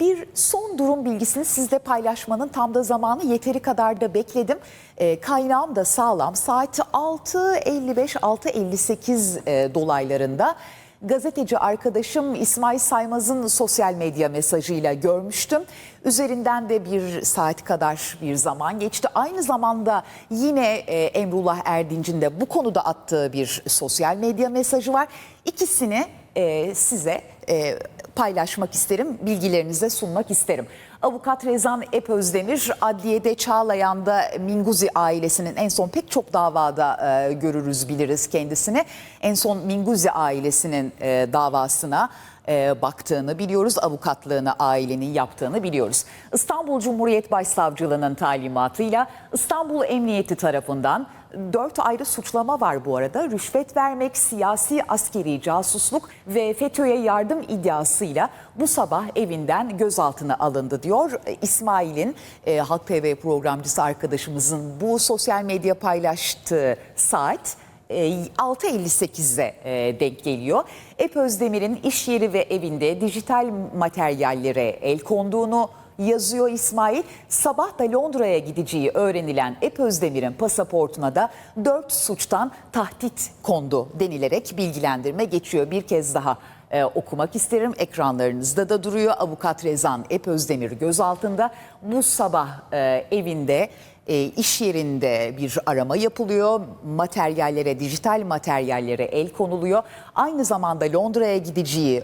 bir son durum bilgisini sizle paylaşmanın tam da zamanı yeteri kadar da bekledim. E, kaynağım da sağlam. Saat 6.55-6.58 e, dolaylarında gazeteci arkadaşım İsmail Saymaz'ın sosyal medya mesajıyla görmüştüm. Üzerinden de bir saat kadar bir zaman geçti. Aynı zamanda yine e, Emrullah Erdinç'in de bu konuda attığı bir sosyal medya mesajı var. İkisini e, size e, paylaşmak isterim, bilgilerinize sunmak isterim. Avukat Rezan Epözdemir adliyede Çağlayan'da Minguzi ailesinin en son pek çok davada e, görürüz biliriz kendisini. En son Minguzi ailesinin e, davasına e, baktığını biliyoruz. Avukatlığını ailenin yaptığını biliyoruz. İstanbul Cumhuriyet Başsavcılığı'nın talimatıyla İstanbul Emniyeti tarafından dört ayrı suçlama var bu arada. Rüşvet vermek, siyasi askeri casusluk ve FETÖ'ye yardım iddiasıyla bu sabah evinden gözaltına alındı diyor. İsmail'in e, Halk TV programcısı arkadaşımızın bu sosyal medya paylaştığı saat e, 6.58'de e, denk geliyor. Ep Özdemir'in iş yeri ve evinde dijital materyallere el konduğunu yazıyor İsmail. Sabah da Londra'ya gideceği öğrenilen Ep Özdemir'in pasaportuna da 4 suçtan tahdit kondu denilerek bilgilendirme geçiyor. Bir kez daha e, okumak isterim. Ekranlarınızda da duruyor. Avukat Rezan Ep Özdemir gözaltında. Bu sabah e, evinde e, iş yerinde bir arama yapılıyor. Materyallere, dijital materyallere el konuluyor. Aynı zamanda Londra'ya gideceği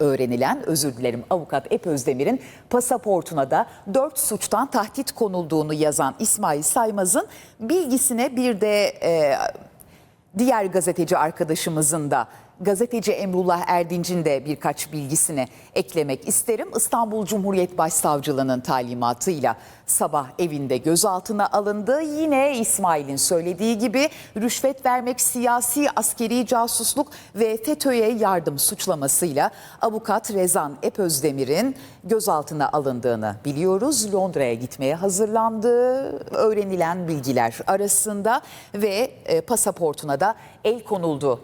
öğrenilen, özür dilerim avukat Ep Özdemir'in pasaportuna da dört suçtan tahdit konulduğunu yazan İsmail Saymaz'ın bilgisine bir de e, diğer gazeteci arkadaşımızın da gazeteci Emrullah Erdinç'in de birkaç bilgisini eklemek isterim. İstanbul Cumhuriyet Başsavcılığı'nın talimatıyla sabah evinde gözaltına alındı. Yine İsmail'in söylediği gibi rüşvet vermek, siyasi askeri casusluk ve FETÖ'ye yardım suçlamasıyla avukat Rezan Epözdemir'in gözaltına alındığını biliyoruz. Londra'ya gitmeye hazırlandığı öğrenilen bilgiler arasında ve e, pasaportuna da el konuldu